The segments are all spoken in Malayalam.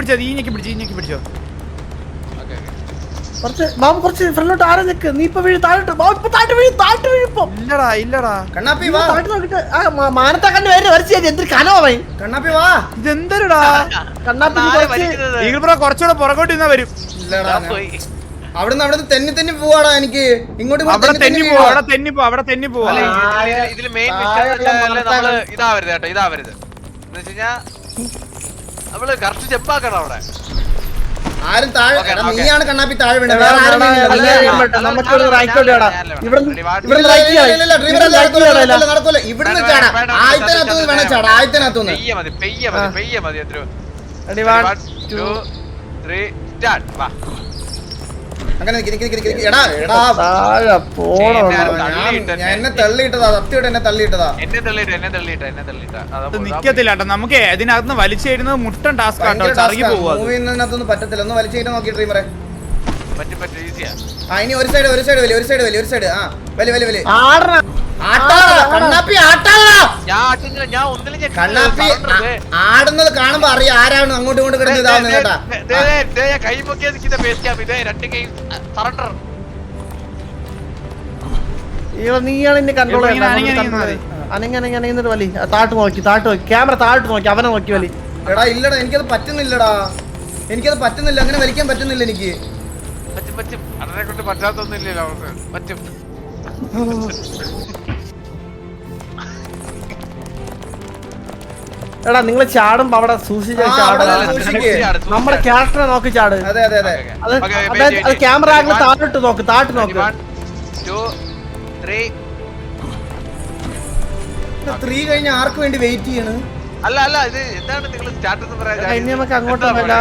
പിടിച്ചോ ഈഞ്ഞക്ക് പിടിച്ചോ ഈഞ്ഞക്ക് പിടിച്ചോ. കുറച്ച് ബാബു കുറച്ച് ഫ്രണ്ടിലോട്ട് ആരെ നിക്ക്? നീ ഇപ്പൊ വീഴ് താഴോട്ട് ബാബു ഇപ്പൊ താഴോട്ട് വീഴ് താഴോട്ട് വീഴും ഇല്ലടാ ഇല്ലടാ. കണ്ണാപ്പി വാ. താഴോട്ട് നോക്കിട്ട് ആ മാനത്തെ കണ്ട് വരെ വരച്ച് എന്തൊരു കനവായി കണ്ണാപ്പി വാ. ഇതെന്തരടാ? കണ്ണാപ്പി ഈഗിൾ ബ്രോ കുറച്ചുകൂടെ പുറകോട്ട് നിന്നാ വരും. ഇല്ലടാ അവിടുന്ന് അവിടുന്ന് തെന്നി തെന്നി പോവാടാ എനിക്ക്. ഇങ്ങോട്ട് ഇങ്ങോട്ട് അവിടെ തെന്നി പോവാ അവിടെ തെന്നി പോവാ അവിടെ തെന്നി പോവാ. അല്ല, ഇതിൽ ഇതിൽ മെയിൻ നമ്മൾ ഇതാവരുത് കേട്ടോ ഇതാവരുത്. എന്ന് വെച്ച് കഴിഞ്ഞാ നമ്മൾ കറക്റ്റ് സ്റ്റെപ്പാക്കണം അവിടെ. ആരും താഴെ എടാ, നീയാണ് കണ്ണാപ്പി താഴെ വീണത്. എടാ, വേറെ ആരും വീണില്ല. എടാ, ഇല്ല, എടാ, ഇല്ല, ഇവിടെ റൈറ്റ് ഇല്ല, ഇല്ല, റൈറ്റ് ഇല്ല, ഇല്ല, ഇല്ല, ഡ്രൈവർ റൈറ്റ് നടക്കൂല, ഇടാം നടക്കൂല, ഇവിടുന്ന് ചാടാ. വേണ്ട, ആയത്തിനകത്തുനിന്ന് വേണം. ചാടാ ആയത്തിനകത്തുനിന്ന് പെയ്യ മതി പെയ്യ മതി പെയ്യ മതി എത്ര Ready, one, വാ. അങ്ങനെ. എടാ എടാ. എന്നെ തള്ളിയിട്ടതാ സത്യമായിട്ട് എന്നെ തള്ളിയിട്ടതാ. നിക്കത്തില്ല നമുക്ക് ഇതിനകത്ത് വലിച്ചേരുന്നത് മുട്ടൻ ടാസ്ക് ആട്ടോ ആ. പോവാ അത്. പറ്റത്തില്ല. ഒന്ന് വലിച്ചേരുന്ന നോക്കി ഡ്രീമറെ. പറ്റും പറ്റും ഈസിയാ ആ. ഇനി ഒരു സൈഡ് ഒരു സൈഡ് വലിയ ഒരു സൈഡ് വലിയ ഒരു സൈഡ് ആ വലിയ വലിയ വലിയ. കണ്ണാപ്പി ആടുന്നത് കാണുമ്പോ അറിയാം ആരാണ് അങ്ങോട്ടും ഇങ്ങോട്ടും കിടന്ന് ഇതാവുന്നത് കേട്ടാ. കൈ രണ്ട് സറണ്ടർ കൺട്രോൾ അനങ്ങി അനങ്ങി അനങ്ങിന്നിട്ട് വലി. നോക്കി താഴോട്ട് നോക്കി. ക്യാമറ താഴോട്ട് നോക്കി അവനെ നോക്കി വലി. എടാ ഇല്ലടാ എനിക്കത് പറ്റുന്നില്ലടാ. എനിക്കത് പറ്റുന്നില്ല അങ്ങനെ വലിക്കാൻ പറ്റുന്നില്ല എനിക്ക്. പറ്റും പറ്റും. അണ്ണനെ കൊണ്ട് പറ്റാത്തൊന്നുമില്ലല്ലോ അവർക്ക്. പറ്റും. എടാ നിങ്ങൾ ചാടുമ്പോ അവിടെ സൂക്ഷിച്ച ആ, ചാടുക അവിടെ സൂക്ഷിക്ക്. നമ്മുടെ ക്യാരക്ടറെ നോക്കി ചാട്. അതെ അതെ അതെ. അത് അതായത് അത് ക്യാമറ ആംഗിൾ താഴോട്ട് നോക്ക് താഴോട്ട് നോക്ക്. ത്രീ കഴിഞ്ഞ ആർക്ക് വേണ്ടി വെയിറ്റ് ചെയ്യണ്? അല്ല അല്ല ഇത് എന്താണ് നിങ്ങൾ സ്റ്റാർട്ട് എന്ന് എടാ, ഇനി നമുക്ക് അങ്ങോട്ട് എന്താ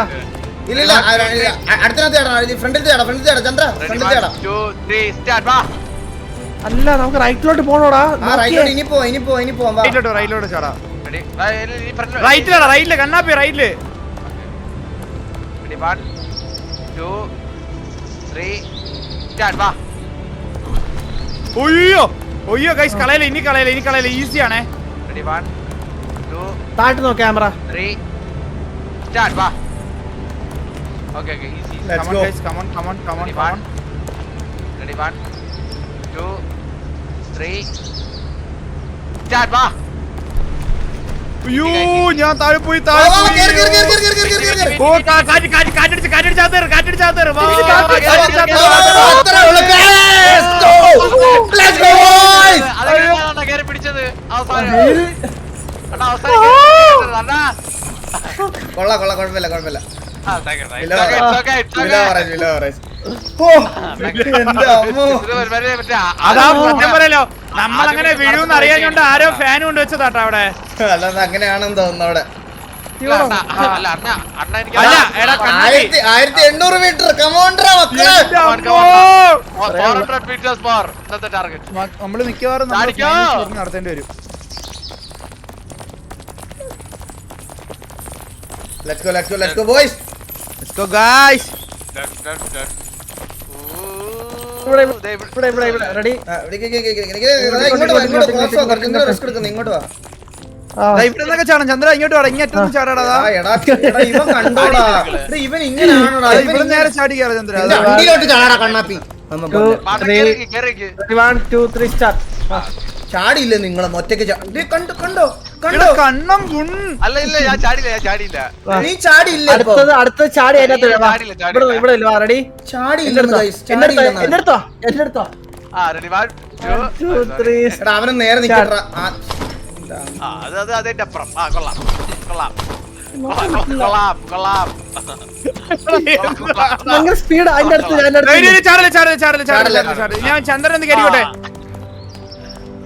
ഇല്ല. ഇല്ല അടുത്തിനകത്ത് ചേടാ ഫ്രണ്ടിൽ ചേടാ ഫ്രണ്ടിൽ ചേടാ ചന്ദ്ര ഫ്രണ്ടിൽ ചേടാ. Start, വാ. അല്ല നമുക്ക് റൈറ്റിലോട്ട് പോണോടാ. റൈറ്റോട്ട് ഇനി പോ ഇനി പോ ഇനി റൈറ്റിലോട്ട് റൈറ്റിലോട്ട് ചാടാ. റൈറ്റിലാണ് റൈറ്റിൽ കണ്ണാപ്പി റൈറ്റിൽ one, two, three, start, വാ. ഒയ്യോ ഒയ്യോ ഗൈസ് കളയല ഇനി കളയല ഇനി കളയല ഈസി ആണേ. Ready one no camera. three, start വാ. Okay okay easy come on come on. Guys come on come on come on Ready, come on one, ready, one, three start വാ. അയ്യോ ഞാൻ താഴെ പോയി താഴെ. കൊള്ളാം കൊള്ളാം കുഴപ്പമില്ല കുഴപ്പമില്ല അതാ സത്യം പറയല്ലോ. നമ്മളങ്ങനെ വീഴുമെന്ന് അറിയാഞ്ഞോണ്ട് ആരോ ഫാൻ കൊണ്ട് വെച്ചതാട്ടോ അവിടെ. അല്ലാതെ അങ്ങനെയാണെന്ന് തോന്നുന്നു അവിടെ. ഇല്ല, അല്ല, അണ്ണാ, അണ്ണാ എനിക്ക് അല്ല എടാ കണ്ണാപ്പി ആയിരത്തി എണ്ണൂറ് മീറ്റർ കമോണ്ടറാ മക്കളെ. എന്റെ Come on, come അമ്മോ. on. 400 meters more. ഇന്നത്തെ target. മ- നമ്മൾ മിക്കവാറും നടത്തേണ്ടി വരും. Let's go let's go let's go boys Let's go, guys. Dun, dun, dun. ഇവിടെ, ഇവിടെ- ഇവിടെ ഇവിടെ ഇവിടെ റെഡി ഇങ്ങോട്ട് വാ ഇങ്ങോട്ട് ചാടാം ചന്ദ്ര വാടാ ചാടാടാ ഇവൻ കണ്ടോടാ. ഇവൻ ഇങ്ങനെയാണോടാ ഇവൻ ഇവിടെ നേരെ ഇങ്ങനെ- ചാടി കയറാം ചന്ദ്ര. വണ്ടിയിലോട്ട് കണ്ണാപ്പി. ചാടിയില്ലേ നിങ്ങളെ? ഒറ്റയ്ക്ക് കണ്ടു കണ്ടോ. കണ്ണം അല്ല ഇല്ല ഞാൻ ചാടിയില്ല ഞാൻ ചാടിയില്ല. നീ ചാടിയില്ലേ ഇപ്പൊ? അടുത്തത് അടുത്ത ചാടി അതിനകത്ത് ഇല്ല, വാ. ചാടിയില്ല, ചാടിയില്ല. ഇവിടെ ഇവിടെ ഇല്ല റെഡി ചാടിയില്ലെന്ന് guys, എന്റെ ചാടിയില്ലെന്ന്. അടുത്തോ എന്റെ അടുത്തോ ആ റെഡി വൺ ടു ത്രീ എടാ അവനും നേരെ നിക്കട്ടാ ആ അത് അത് അതിന്റെ അപ്പുറം. ആ കൊള്ളാം കൊള്ളാം. കൊള്ളാം കൊള്ളാം ഭയങ്കര സ്പീഡ് അതിന്റെ അടുത്ത് അതിന്റെ ഏയ്, അടുത്ത് ഏയ്, ചാടൽ ചാടൽ ചാടൽ ചാടൽ ചാടൽ. ചാടൽ ചാടൽ. ഞാൻ ചന്ദ്രൻ ഒന്ന് കയറിക്കോട്ടെ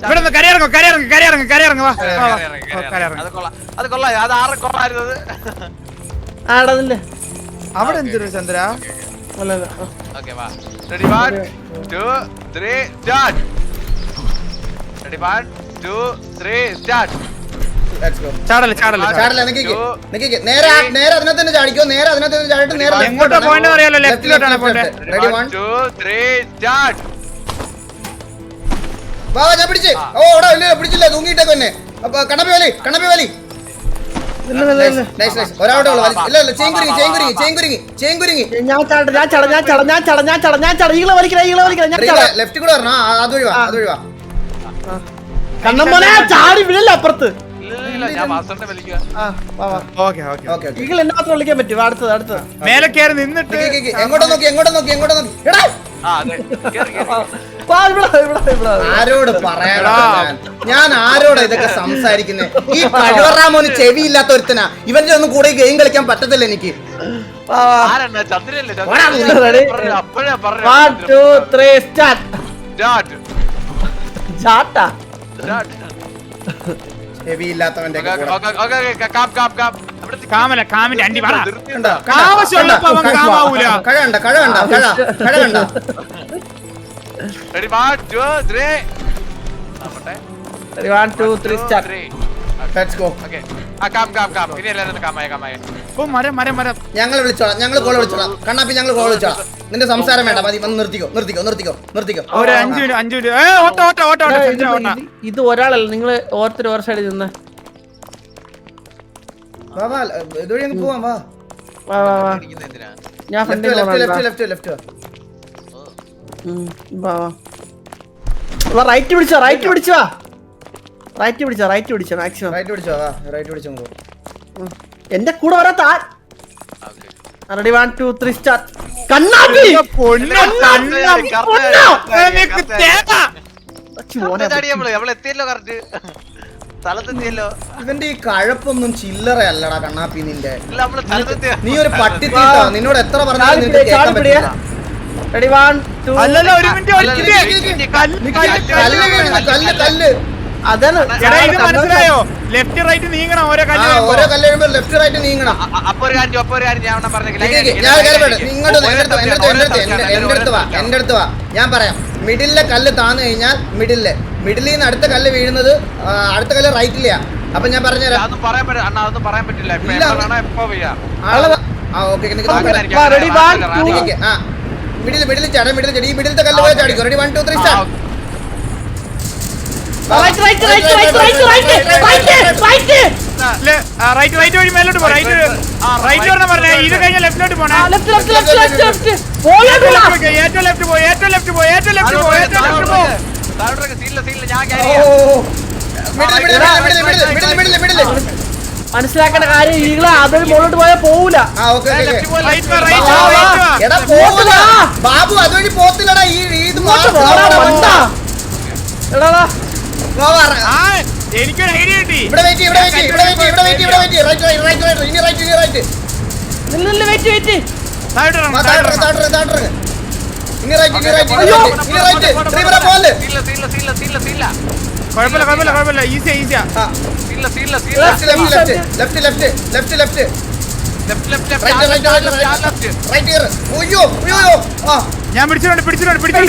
ഇവിടെ നിന്ന് കരയിറങ്ങോ കരയിറങ്ങ കരയിറങ്ങ കരയിറങ്ങ് വാ കരയിറങ്ങ് അത് കൊള്ളാം. അത് കൊള്ളാം. അത് ആറ് കൊള്ളായിരുന്നത് ആടതില്ലേ അവിടെ എന്തൊരു ചന്ദ്ര. ഓക്കെ വാ. Ready one two three start ready one two three start. ചാടില്ല നിക്കിക്ക് നിക്കിക്ക്. നേരെ ആ- നേരെ അതിനകത്ത് തന്നെ ചാടിക്കോ. നേരെ അതിനകത്ത് തന്നെ ചാടിട്ട് നേരെ എങ്ങോട്ടാ പോയിന്റ് അറിയാലോ ലെഫ്റ്റിലോട്ടാണ് പോകേണ്ടത് ready one two three start വാ ഞാൻ പിടിച്ചേ. ഓ എടാ ഇല്ല പിടിച്ചില്ല തൂങ്ങിയിട്ടേക്ക് എന്നെ കണപ്പി വലി ഞാൻ ചട ലെഫ്റ്റ് കൂടെ വരണം. അതുവഴി വാ അതുവഴി വാ കണ്ണമ്മനെ ചാടി വിഴല്ല അപ്പുറത്ത്? മേലെ കയറി നിന്നിട്ട് എങ്ങോട്ട് നോക്കി എങ്ങോട്ട് നോക്കി എങ്ങോട്ട് നോക്കി എടാ! ആരോട് പറയാനാ ഞാൻ? ആരോട് ഇതൊക്കെ സംസാരിക്കുന്നത് ഈ കഴിവറാമോന് ചെവി ഇല്ലാത്ത ഒരുത്തനാ. ഇവന്റെ ഒന്നും കൂടെ ഗെയിം കളിക്കാൻ പറ്റത്തില്ല എനിക്ക്. ചെവി ഇല്ലാത്തവന്റെ കാമല കാമിന്റെ അണ്ടി കഴണ്ട കഴണ്ട കഴ കഴ കണ്ട Ready, one, two, three. Two, Okay. ആ, കാം, കാം, കാം. ഇനി എല്ലാവരും ഒന്ന് കാമായ, കാമായ. ഓ മരം മരം മരം. ഞങ്ങൾ വിളിച്ചോളാം. ഞങ്ങൾ കോൾ വിളിച്ചോളാം. കണ്ണാപ്പി ഞങ്ങൾ കോൾ വിളിച്ചോളാം. നിന്റെ സംസാരം വേണ്ട. മതി വന്ന് നിർത്തിക്കോ നിർത്തിക്കോ നിർത്തിക്കോ നിർത്തിക്കോ. ഒരു അഞ്ചു മിനിറ്റ് അഞ്ചു മിനിറ്റ്. ഏ ഓട്ട ഓട്ട ഓട്ട ഓട്ട ഇത് ഒരാളല്ല. നിങ്ങൾ ഓരോരുത്തർ വർഷമായിട്ട് സൈഡിൽ നിന്ന്. വാ വാ ഇതുവഴി പോവാ പോവാം വാ? ഞാൻ left left left left right പിടിച്ചോ റൈറ്റ് പിടിച്ചോ. റൈറ്റ് പിടിച്ചോ റൈറ്റ് പിടിച്ചോ മാക്സിമം റൈറ്റ് പിടിച്ചോ വാ റൈറ്റ് പിടിച്ചോ എന്റെ കൂടെ വരാത്ത ആ ready one two three start കണ്ണാപ്പി ഇതിന്റെ ഈ കഴപ്പൊന്നും ചില്ലറ അല്ലടാ കണ്ണാപ്പി നിന്റെ. നീ ഒരു പട്ടിത്തീട്ടാ നിന്നോട് എത്ര പറഞ്ഞാലും നിനക്ക് റെഡി വൺ ടു അല്ലല്ല ഒരു മിനിറ്റ് അതാണ് മനസ്സിലായോ? ലെഫ്റ്റ് റൈറ്റ് നീങ്ങണം ഓരോ കല്ല് ഓരോ കല്ല് കഴിയുമ്പോൾ ലെഫ്റ്റ് റൈറ്റ് നീങ്ങണം. അപ്പൊ ഒരു കാര്യം അപ്പൊ ഒരു കാര്യം ഞാൻ പറഞ്ഞില്ല എന്റെ അടുത്ത് വാ ഞാൻ പറയാം മിഡിലെ കല്ല് താന്നു കഴിഞ്ഞാൽ മിഡിലെ മിഡിലിൽ നിന്ന് അടുത്ത കല്ല് വീഴുന്നത് അടുത്ത കല്ല് റൈറ്റിലെയാ അപ്പൊ ഞാൻ പറഞ്ഞുതരാം. പറയാൻ പറ്റില്ല. ആളെ ആ ഓക്കെ മിഡിൽ മിഡിൽ ചാടാ മിഡിൽ ചാടി ഈ മിഡിലത്തെ കല്ല് okay. ചാടിക്കോ ready one two three okay. Right right വഴി മേലോട്ട് പോ റൈറ്റ് റൈറ്റ് പറഞ്ഞ പറഞ്ഞേ ഇത് കഴിഞ്ഞ ലെഫ്റ്റിലോട്ട് പോണേ ഏറ്റവും ലെഫ്റ്റ് പോ ഏറ്റവും ലെഫ്റ്റ് പോ ഏറ്റവും ലെഫ്റ്റ് പോ ഏറ്റവും ലെഫ്റ്റ് പോ സീനില്ല സീനില്ല ഞാൻ middle middle middle middle middle middle മനസ്സിലാക്കേണ്ട കാര്യം ഈകളെ അതിൽ മുകളിലോട്ട് പോയാൽ പോവൂല. എടാ പോവൂല. ബാബു അതുവഴി പോത്തില്ലടാ ഈ ഇത് എടാ എനിക്കൊരു ഐഡിയ കിട്ടി. ഇവിടെ വെയിറ്റ് ഇവിടെ വെയിറ്റ് ഇവിടെ വെയിറ്റ് ഇവിടെ വെയിറ്റ് ഇവിടെ wait right right right right ഇനി റൈറ്റ് ഇനി റൈറ്റ് നില്ല വെയിറ്റ് വെയിറ്റ് താഴോട്ട് ഇറങ്ങ് താഴോട്ട് താഴോട്ട് താഴോട്ട് ഇനി റൈറ്റ് ഇനി റൈറ്റ് ഇനി റൈറ്റ് ഇനി റൈറ്റ് ഡ്രൈവറെ പോലെ ഇല്ല ഇല്ല ഇല്ല. കുഴപ്പമില്ല കുഴപ്പമില്ല കുഴപ്പമില്ല. ഈസിയാ ഈസിയാ സീനില്ല സീനില്ല സീനില്ല left left left left left left ഞാൻ പിടിച്ചിട്ടുണ്ട് പിടിച്ചിട്ടുണ്ട് പിടിച്ചിട്ടുണ്ട്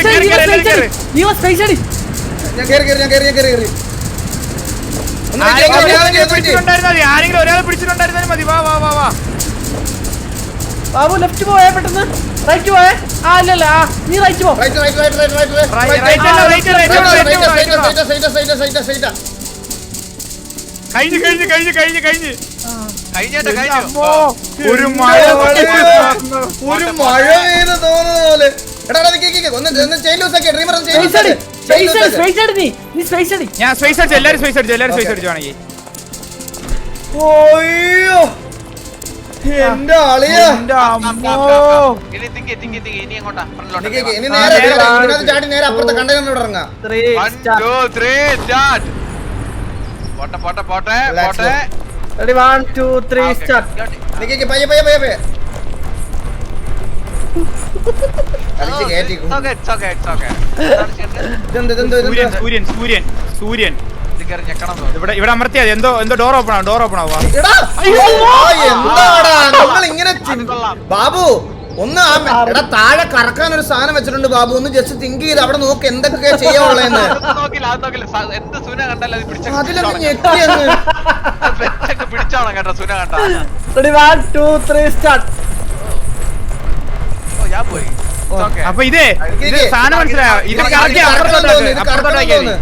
ആരെങ്കിലും ഒരാളെ പിടിച്ചിട്ടുണ്ടായിരുന്നാലും മതി. വാ വാ വാ വാ. ബാബു ലെഫ്റ്റ് പോയാ പെട്ടെന്ന്. റൈറ്റ് പോയേ ആ അല്ലല്ല ആ നീ റൈറ്റ് പോ കഴിഞ്ഞു കഴിഞ്ഞു കഴിഞ്ഞു കഴിഞ്ഞു കഴിഞ്ഞു ഒരു മഴ ഒരു മഴ പെയ്ത് തോന്നുന്ന പോലെ ഒന്ന് ചെയിൻ ലൂസ് ആക്കി ഡ്രീമർ ചെയിൻ ഞാൻ സ്പേസ് അടിച്ചു എല്ലാരും സ്പേസ് അടിച്ചു എല്ലാരും സ്പേസ് അടിച്ചു വേണമെങ്കിൽ ഓയ്യോ എന്റെ ആളിയാ. ഇനി ഇനി നേരെ ചാടി നേരെ അപ്പുറത്തെ 2 സ്റ്റാർട്ട് റെഡി 1 2 3 സ്റ്റാർട്ട് പയ്യ പയ്യ പയ്യ പയ്യ. സൂര്യൻ സൂര്യൻ സൂര്യൻ. ഇവിടെ ഇവിടെ അമർത്തിയാ എന്തോ എന്തോ ഡോർ ഓപ്പൺ ആവും ഡോർ ഓപ്പൺ ആവുക എന്താടാ? നിങ്ങൾ ഇങ്ങനെ ബാബു ഒന്ന് ആ മെ- എടാ താഴെ കറക്കാൻ ഒരു സാധനം വെച്ചിട്ടുണ്ട് ബാബു. ഒന്ന് ജസ്റ്റ് തിങ്ക് ചെയ്ത് അവിടെ നോക്ക് എന്തൊക്കെ ചെയ്യാനുള്ളതെന്ന്. നോക്കില്ല അത് നോക്കില്ല. സ- എന്ത് സുന കണ്ടാലും അത് അതിലൊക്കെ പിടിച്ചോണം കേട്ടോ. സുന കണ്ട. വൺ ടു ത്രീ സ്റ്റാർട്ട് ഓ ഞാൻ പോയി. It's okay. അപ്പൊ ഇതേ ഇത് സാധനം മനസ്സിലായോ? ഇത് കറക്കി അപ്പുറത്തോട്ടാക്കി അപ്പുറത്തോട്ടാക്കിയാ മതി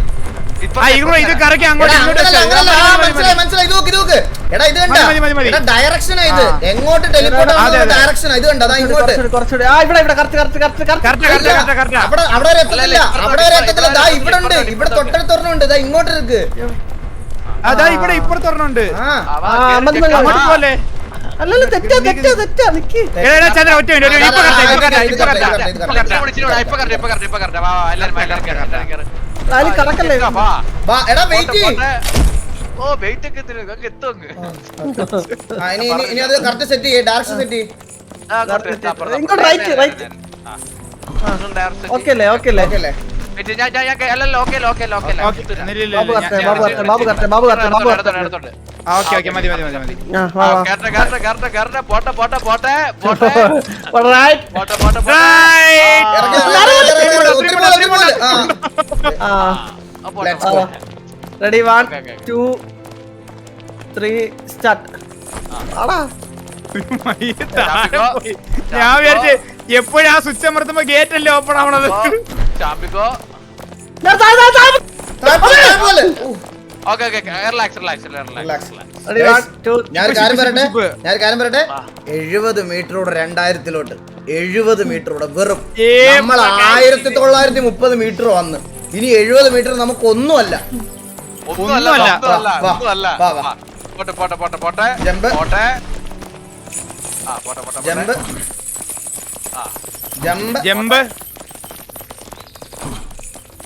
ഡയറക്ഷനാ ഇത് എങ്ങോട്ട് ടെലിപ്പോർട്ട് ഡയറക്ഷനാ ഇത് കണ്ടതാ ഇങ്ങോട്ട്. അവിടെ അവിടെ വരെ അവിടെ വരെ എത്തത്തില്ല ദാ ഇവിടെ ഉണ്ട്. ഇവിടെ തൊട്ടടുത്തൊരെണ്ണുണ്ട് ദാ ഇങ്ങോട്ട് ഇരിക്ക്. അതാ ഇവിടെ ഇപ്പുറത്തൊരെണ്ണുണ്ട് പോലെ അല്ലല്ല തെറ്റാ തെറ്റാ തെറ്റാ നിക്ക്. ചന്ദ്ര ഒറ്റ മിനിറ്റ് ഇപ്പൊ കറക്റ്റ് ഇപ്പൊ കറക്റ്റ് ഇപ്പൊ കറക്റ്റ് ഇപ്പൊ കറക്റ്റ് ഇപ്പൊ കറക്റ്റ്. ഇപ്പൊ കറക്റ്റ് എല്ലാരും ലാലി കടക്കല്ലേ വാ എടാ വെയിറ്റ് ഓ വെയിറ്റ് ഒക്കെ എത്തുന്നു അങ്ങ് എത്തും അങ്ങ് ഇനി ഇനി അത് കറക്റ്റ് സെറ്റ് ചെയ്യേ ഡയറക്ഷൻ സെറ്റ് ചെയ്യേ ഇങ്ങോട്ട് റൈറ്റ് റൈറ്റ് ഓക്കേ അല്ലേ ഓക്കേ അല്ലേ ഓക്കേ അല്ലേ ready one two three start ആടാ ഞാൻ വിചാരിച്ചു എപ്പോഴും ആ സ്വിച്ച് അമർത്തുമ്പോ ഗേറ്റ് അല്ലേ ഓപ്പൺ ആവണത് ചാമ്പിക്കോ റിലാക്സ് റിലാക്സ് റിലാക്സ് ഞാൻ കാര്യം പറയട്ടെ? കാര്യം എഴുപത് മീറ്ററോടെ രണ്ടായിരത്തിലോട്ട് എഴുപത് മീറ്ററോടെ വെറും നമ്മൾ ആയിരത്തി തൊള്ളായിരത്തി മുപ്പത് മീറ്റർ വന്ന്. ഇനി എഴുപത് മീറ്റർ നമുക്ക് ഒന്നുമല്ല പോട്ടെ പോട്ടെ പോട്ടെ പോട്ടെ. ജമ്പ്. പോട്ടെ. ജമ്പ്. ജമ്പ്. ജമ്പ്.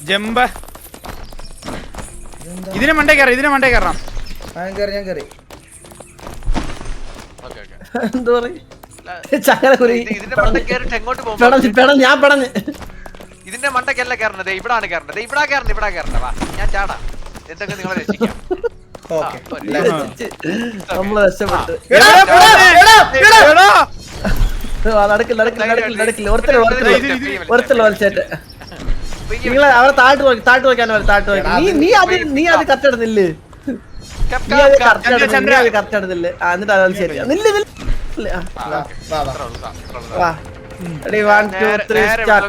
ജമ്പ. ഇതിനെ മണ്ടേ കയറാം ഇതിനെ മണ്ടേ കയറാം. ഞാൻ കേറി ഞാൻ കയറി എന്താ പറയുക ഞാൻ ഇതിന്റെ മണ്ടക്കല്ല കയറണത് ഇവിടാണ് കയറണത് ഇവിടെ കയറണ്ട ഇവിടെ കയറണ്ട വാ ഞാൻ ചാടാ. എന്തൊക്കെ നിങ്ങളെ രക്ഷിക്കാം. നടക്കില്ല നടക്കില്ല നടക്കില്ല. നടക്കില്ല ഒരുത്തല ഒരുത്തല ഒരുത്തല വലിച്ചേറ്റ്. നിങ്ങൾ അവരെ താഴ്ത്തു നോക്കി താഴ്ത്തു നോക്കാൻ അവരെ താഴ്ത്തു നോക്കി. നീ നീ അത് നീ അത് കത്തിടുന്നില്ലേ നീ അത് കറക്റ്റ് കറക്റ്റ് ആ എന്നിട്ട് അതാണ് ശരി. നില്ല് നില്ല് വാ. വാ വാ ready one two three start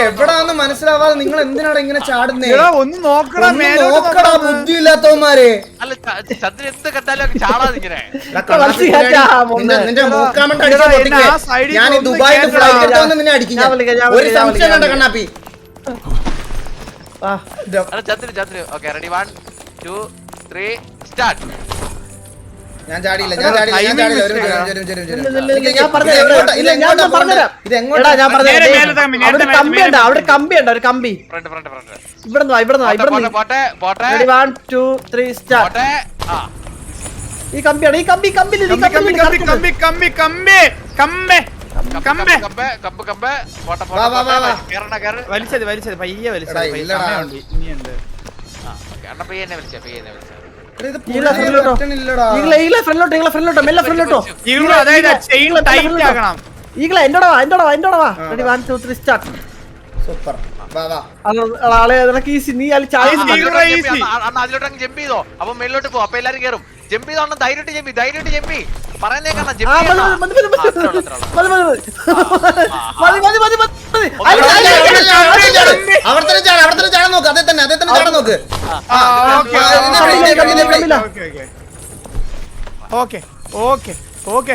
എവിടാന്ന് മനസ്സിലാവാതെ നിങ്ങൾ എന്തിനാണ് ഇങ്ങനെ ചാടുന്നേ? ഒന്ന് നോക്കടാ നോക്കടാ ബുദ്ധിയില്ലാത്തവന്മാരെ. നിന്റെ ഞാൻ ദുബായിൽ നിന്നെ ഒരു സംശയം കണ്ട കണ്ണാപ്പി. Chandru Chandru okay ready one two three start ഞാൻ ചാടിയില്ല ഞാൻ ചാടിയില്ല ഇത് എങ്ങോട്ടാ ഞാൻ പറഞ്ഞത് അവിടെ ഒരു കമ്പി. ഈ ഈ കമ്പി കമ്പി കമ്പി കമ്പി കമ്പി വലിച്ചത് വലിച്ചത് പയ്യെ വലിച്ചത് ഇനിയുണ്ട് കേരള വലിച്ച പയ്യനെ വലിച്ച സൂപ്പർ. ആളെ നിനക്ക് ഈസി നീ അതിൽ ചായ അതിലോട്ട് ജമ്പ് ചെയ്തോ. അപ്പൊ മേളിലോട്ട് പോ അപ്പൊ എല്ലാരും കേറും. ജമ്പി തോണം ധൈര്യമായിട്ട് ജമ്പി ധൈര്യമായിട്ട് ജമ്പി പറയുന്നേക്കാണ് കാണാം നോക്ക് അതേ തന്നെ അതേ തന്നെ നോക്ക് ഓക്കെ ഓക്കെ ഓക്കെ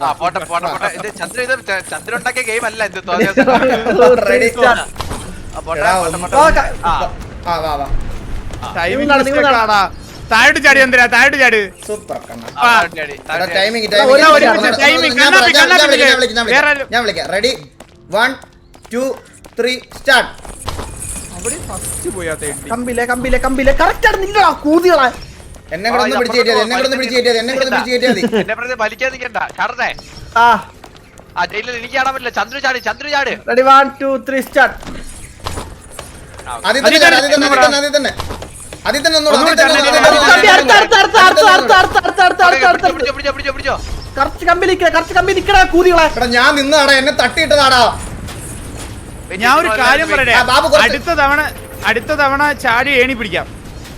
ആ പോട്ടെ പോട്ടെ പോട്ടെ. ഇത് ചന്ദ്ര ഇത് ചന്ദ്ര ഉണ്ടാക്കിയ ഗെയിം അല്ല ഇത് താഴോട്ട് ചാടി എന്തിനാ താഴോട്ട് ചാടി. സൂപ്പർ ടൈമിംഗ് ഞാൻ വിളിക്കാം ready one two three start അവിടെ ഫസ്റ്റ് പോയാ കമ്പിലെ കമ്പിലെ കമ്പിലെ കറക്റ്റ് ആണ് നിങ്ങളാ കൂതികളാ എന്നെ കൂടെ ഒന്ന് പിടിച്ചു കയറ്റിയത് എന്നെ കൂടെ ഒന്ന് പിടിച്ചു കയറ്റിയത് എന്നെ കൂടെ ഒന്ന് പിടിച്ചു കയറ്റിയത് എന്നെ പ്രതി വലിക്കാതിരിക്കണ്ട. ചാടട്ടെ ആ. ആ ജയിലിൽ എനിക്ക് ചാടാൻ പറ്റില്ല. ചന്ദ്രു ചാടി ചന്ദ്രു ചാടി. റെഡി 1 2 3 സ്റ്റാർട്ട് ആദ്യം തന്നെ ആദ്യം തന്നെ ആദ്യം തന്നെ ആദ്യം തന്നെ ഒന്നുകൂടെ പിടിച്ചോ പിടിച്ചോ പിടിച്ചോ പിടിച്ചോ. കറച്ച് കമ്പി നിക്കടാ കറച്ച് കമ്പി നിക്കടാ കൂതികളെ എടാ ഞാൻ നിന്നതാടാ എന്നെ തട്ടിയിട്ടതാടാ. ഞാൻ ഒരു കാര്യം പറയട്ടെ. അടുത്ത തവണ അടുത്ത തവണ ചാടി ഏണി പിടിക്കാം.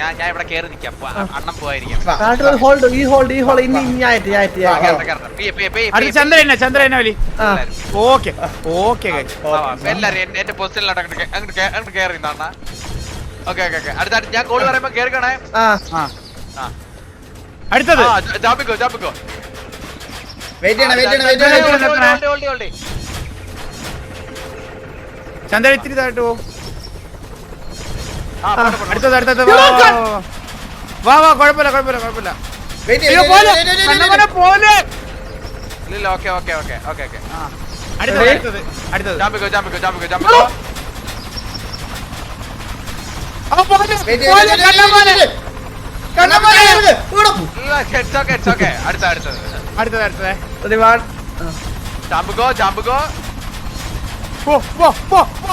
ഞാൻ ഞാൻ ഇവിടെ കേറി നിൽക്കാം അണ്ണം ഹോൾഡ് ഹോൾഡ് ഹോൾഡ് ഞാൻ ചന്ദ്ര അങ്ങോട്ട് അങ്ങോട്ട് കേറി അടുത്ത ഞാൻ കോൾ പറയുമ്പോ കേറിക്കണേ ആ. ആ. അടുത്തത്. ജാപ്പിക്കോ ജാപ്പിക്കോ വെയിറ്റ് വെയിറ്റ് ഇത്തിരി താഴോട്ട് പോകും. അടുത്തത് അടുത്തത് വാ വാ കുഴപ്പമില്ല കുഴപ്പമില്ല കുഴപ്പമില്ല. അയ്യോ പോലെ കണ്ണമന പോലെ ഇല്ല okay okay okay okay okay. അടുത്തത് അടുത്തത് അടുത്തത് ജാമ്പിക്കോ ജാമ്പിക്കോ ജാമ്പിക്കോ ജാമ്പിക്കോ അടുത്തത് അടുത്തത്. ജാമ്പിക്കോ ജാമ്പിക്കോ പോ പോ പോ പോ.